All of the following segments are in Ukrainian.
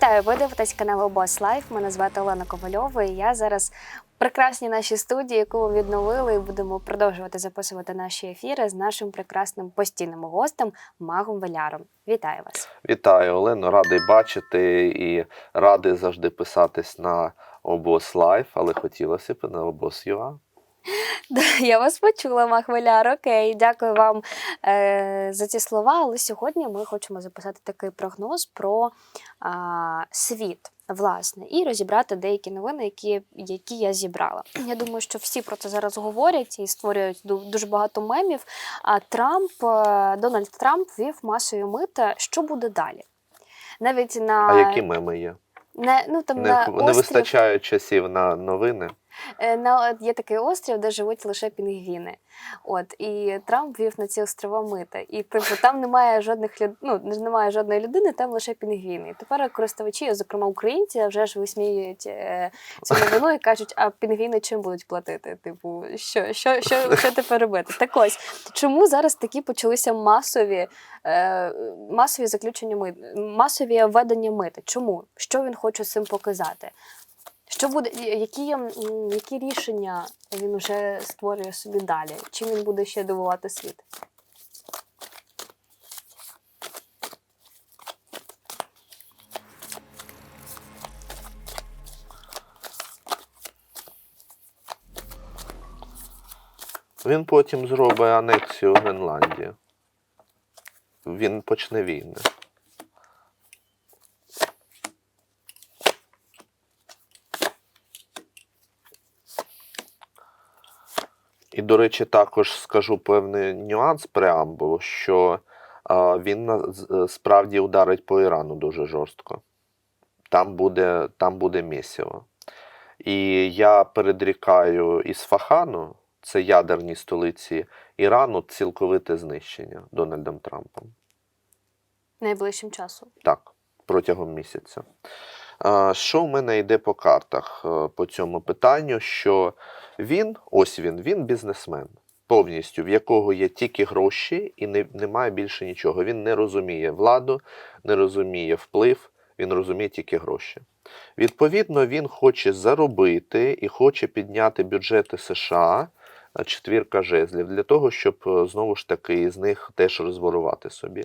Вітаю, ви дивитесь канал Обос Лайф. Мене звати Олена Ковальова. І я зараз в прекрасній нашій студії, яку ми відновили, і будемо продовжувати записувати наші ефіри з нашим прекрасним постійним гостем Магом Веляром. Вітаю вас! Вітаю, Олено, радий бачити і радий завжди писатись на обос Лайф, але хотілося б на обос ЮА. Да, Я вас почула, Маг Окей, дякую вам е, за ці слова. Але сьогодні ми хочемо записати такий прогноз про а, світ. Власне, і розібрати деякі новини, які, які я зібрала. Я думаю, що всі про це зараз говорять і створюють дуже багато мемів. А Трамп, е, Дональд Трамп ввів масові мита. Що буде далі? Навіть на А які меми є? не, ну, там, Не, на не вистачає часів на новини. Е, На є такий острів, де живуть лише пінгвіни. От і Трамп вів на ці острова мита. І типу там немає жодних люд... ну, немає жодної людини, там лише пінгвіни. І тепер користувачі, зокрема українці, вже ж висміюють е, цю новину і кажуть, а пінгвіни чим будуть платити? Типу, що, що, що, що тепер робити? Так ось чому зараз такі почалися масові, е, масові заключення мит, масові введення мита? Чому? Що він хоче цим показати? Що буде, які, які рішення він вже створює собі далі? Чим він буде ще дивувати світ? Він потім зробить анексію Гренландії. Він почне війни. До речі, також скажу певний нюанс преамбулу, що він на- е, справді ударить по Ірану дуже жорстко. Там буде, там буде місіво. І я передрікаю Ісфахану, це ядерні столиці Ірану, цілковите знищення Дональдом Трампом. Найближчим часом. Так, протягом місяця. Що в мене йде по картах е, по цьому питанню? Що він, ось він, він бізнесмен, повністю, в якого є тільки гроші і не, немає більше нічого. Він не розуміє владу, не розуміє вплив, він розуміє тільки гроші. Відповідно, він хоче заробити і хоче підняти бюджети США, е, четвірка жезлів, для того, щоб е, знову ж таки з них теж розворувати собі.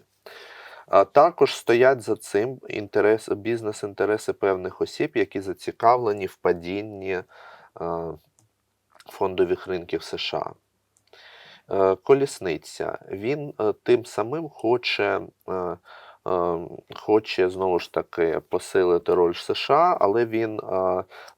Також стоять за цим інтерес, бізнес-інтереси певних осіб, які зацікавлені в падінні е, фондових ринків США. Е, Колісниця. Він е, тим самим хоче, хоче знову ж таки посилити роль США, але він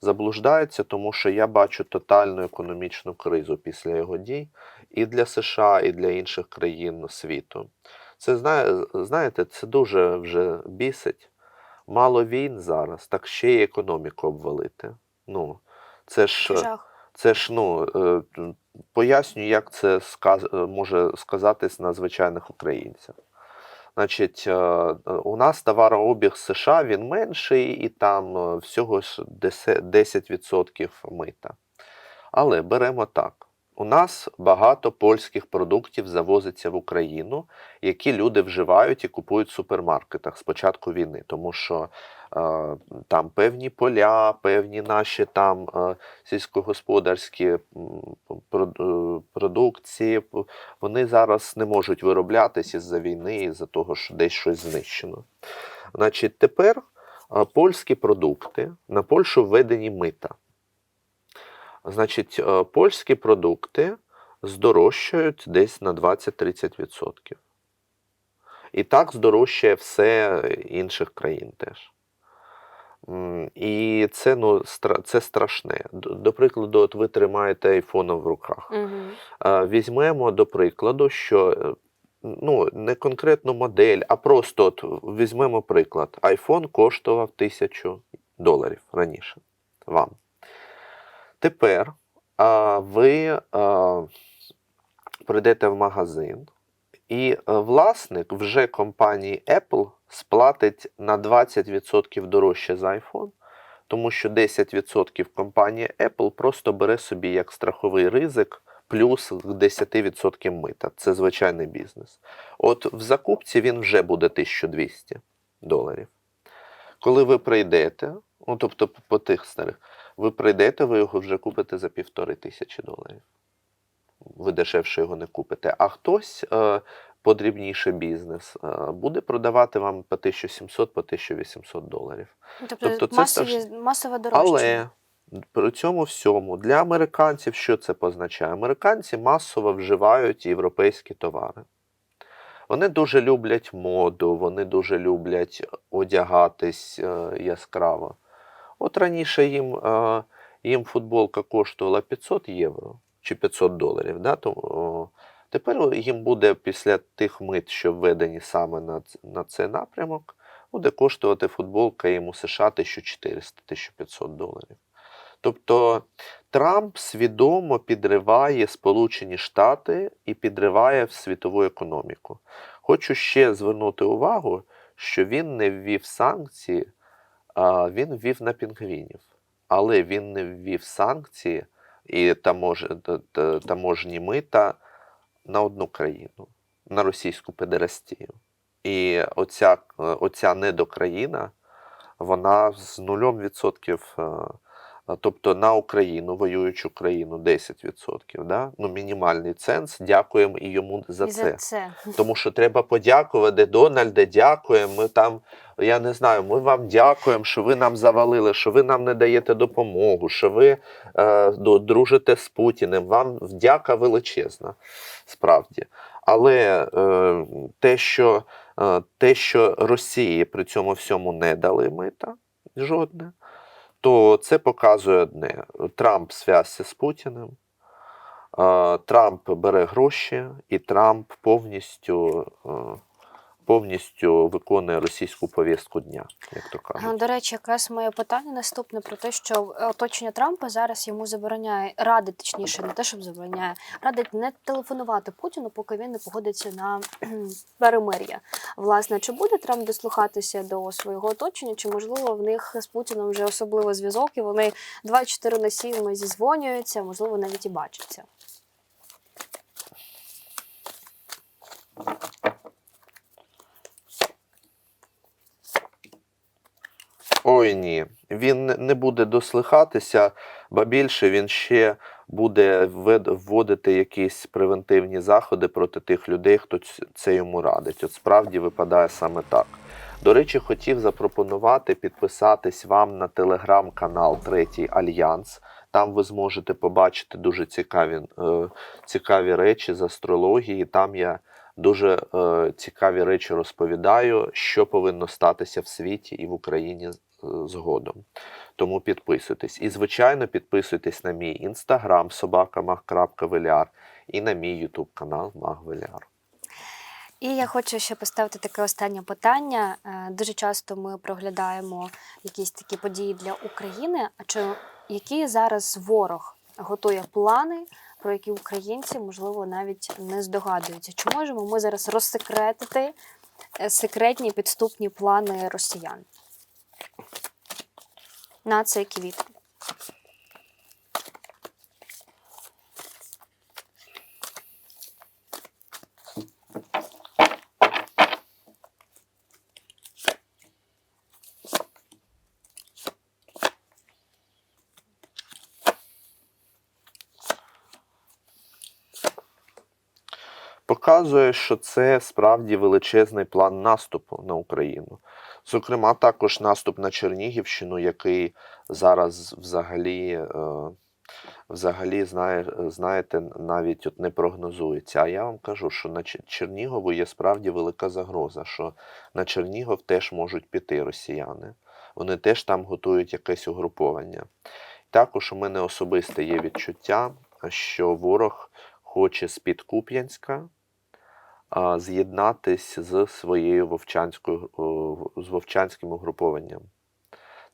заблуждається, тому що я бачу тотальну економічну кризу після його дій і для США, і для інших країн світу. Це знає, знаєте, це дуже вже бісить. Мало війн зараз, так ще й економіку обвалити. Ну, це ж, Це жах. це ж ну, е, пояснюю, як це сказ, е, може сказатись на звичайних українцях. Значить, е, у нас товарообіг США він менший, і там всього ж 10% мита. Але беремо так. У нас багато польських продуктів завозиться в Україну, які люди вживають і купують в супермаркетах з початку війни, тому що е, там певні поля, певні наші там е, сільськогосподарські е, продукції, вони зараз не можуть вироблятись із-за війни, із-за того, що десь щось знищено. Значить, тепер е, польські продукти на Польщу введені мита. Значить, е, польські продукти здорожчають десь на 20-30%. І так здорожчає все інших країн теж. І це, ну, це страшне. До, прикладу, от ви тримаєте айфоном в руках. Угу. Візьмемо до прикладу, що е, ну, не конкретну модель, а просто от візьмемо приклад. iPhone коштував тисячу доларів раніше вам. Тепер а, ви а, прийдете в магазин, і е, власник вже компанії Apple сплатить на 20% дорожче за iPhone, тому що 10% компанія Apple просто бере собі як страховий ризик плюс 10% мита. Це звичайний бізнес. От в закупці він вже буде 1200 доларів. Коли ви прийдете, ну тобто по- по тих старих, ви прийдете, ви його вже купите за півтори тисячі доларів. Ви дешевше його не купите. А хтось е, подрібніше бізнес е, буде продавати вам по 1700, по 1800 доларів. Тобто, Тобто це масові, теж- масове дорожчання. Але при цьому всьому для американців що це позначає? Американці масово вживають європейські товари. Вони дуже люблять моду, вони дуже люблять одягатись е, яскраво. От раніше їм, їм футболка коштувала 500 євро чи 500 доларів. Да? То, о, тепер їм буде після тих мит, що введені саме на, на цей напрямок, буде коштувати футболка їм у США 1400-1500 доларів. Тобто Трамп свідомо підриває Сполучені Штати і підриває світову економіку. Хочу ще звернути увагу, що він не ввів санкції, він ввів на пінгвінів. Але він не ввів санкції і таможні мита на одну країну, на Російську Федерацію. І оця, оця недокраїна, вона з нульом відсотків, е, тобто на Україну, воюючу країну, 10%. Да? Ну, мінімальний ценз. Дякуємо і йому за І це. за це. Тому що треба подякувати Дональде, дякуємо. Ми там, я не знаю, ми вам дякуємо, що ви нам завалили, що ви нам не даєте допомогу, що ви е, дружите з Путіним. Вам вдяка величезна, справді. Але е, те, що, е, те, що Росії при цьому всьому не дали мита жодне, то це показує одне: Трамп зв'язся з Путіним. Трамп бере гроші, і Трамп повністю, повністю виконує російську повістку дня, як то кажуть. До речі, якраз моє питання наступне про те, що е, оточення Трампа зараз йому забороняє, радить точніше, не те, щоб забороняє, радить не телефонувати Путіну, поки він не погодиться на перемир'я. Власне, чи буде Трамп дослухатися до свого оточення, чи можливо в них з Путіном вже особливий зв'язок, і вони 24 на 7 зізвонюються, можливо, навіть і бачаться. Ой ні, він не- буде дослухатися, ба більше він ще буде вводити якісь превентивні заходи проти тих людей, хто це йому радить. От справді випадає саме так. До речі, хотів запропонувати підписатись вам на телеграм-канал Третій Альянс. Там ви зможете побачити дуже цікаві, е, цікаві речі з астрології. Там я дуже е, цікаві речі розповідаю, що повинно статися в світі і в Україні згодом. Тому підписуйтесь. І, звичайно, підписуйтесь на мій інстаграм собакамах.веляр і на мій ютуб канал Магвеляр. І я хочу ще поставити таке останнє питання. Е, Дуже часто ми проглядаємо якісь такі події для України. А чи які зараз ворог готує плани, про які українці, можливо, навіть не здогадуються? Чи можемо ми зараз розсекретити е, секретні підступні плани росіян на цей квіт? Показує, що це справді величезний план наступу на Україну. Зокрема, також наступ на Чернігівщину, який зараз взагалі, е, взагалі знає, знаєте, навіть от не прогнозується. А я вам кажу, що на Чернігову є справді велика загроза, що на Чернігов теж можуть піти росіяни. Вони теж там готують якесь угруповання. Також у мене особисте є відчуття, що ворог хоче з-під Куп'янська з'єднатись з своєю вовчанською з вовчанським угрупованням.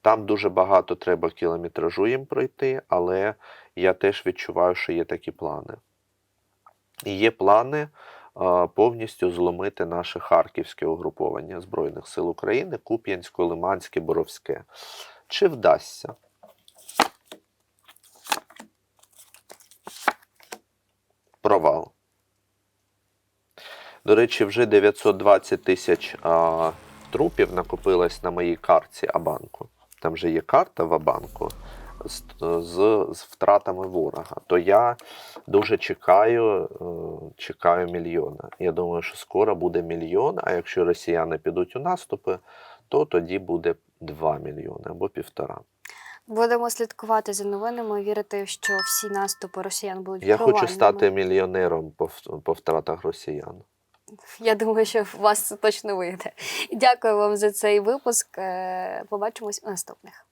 Там дуже багато треба кілометражу їм пройти, але я теж відчуваю, що є такі плани. І є плани повністю зломити наше харківське угруповання Збройних сил України, Куп'янське, Лиманське, Боровське. Чи вдасться? Провал. До речі, вже 920 тисяч а, трупів накопилось на моїй карті Абанку. Там же є карта в Абанку з, з, з втратами ворога. То я дуже чекаю, е, чекаю мільйона. Я думаю, що скоро буде мільйон, а якщо росіяни підуть у наступи, то тоді буде 2 мільйони або півтора. Будемо слідкувати за новинами, вірити, що всі наступи росіян будуть Я хочу стати мільйонером по, по втратах росіян. Я думаю, що у вас точно вийде. Дякую вам за цей випуск. Е, Побачимось у наступних.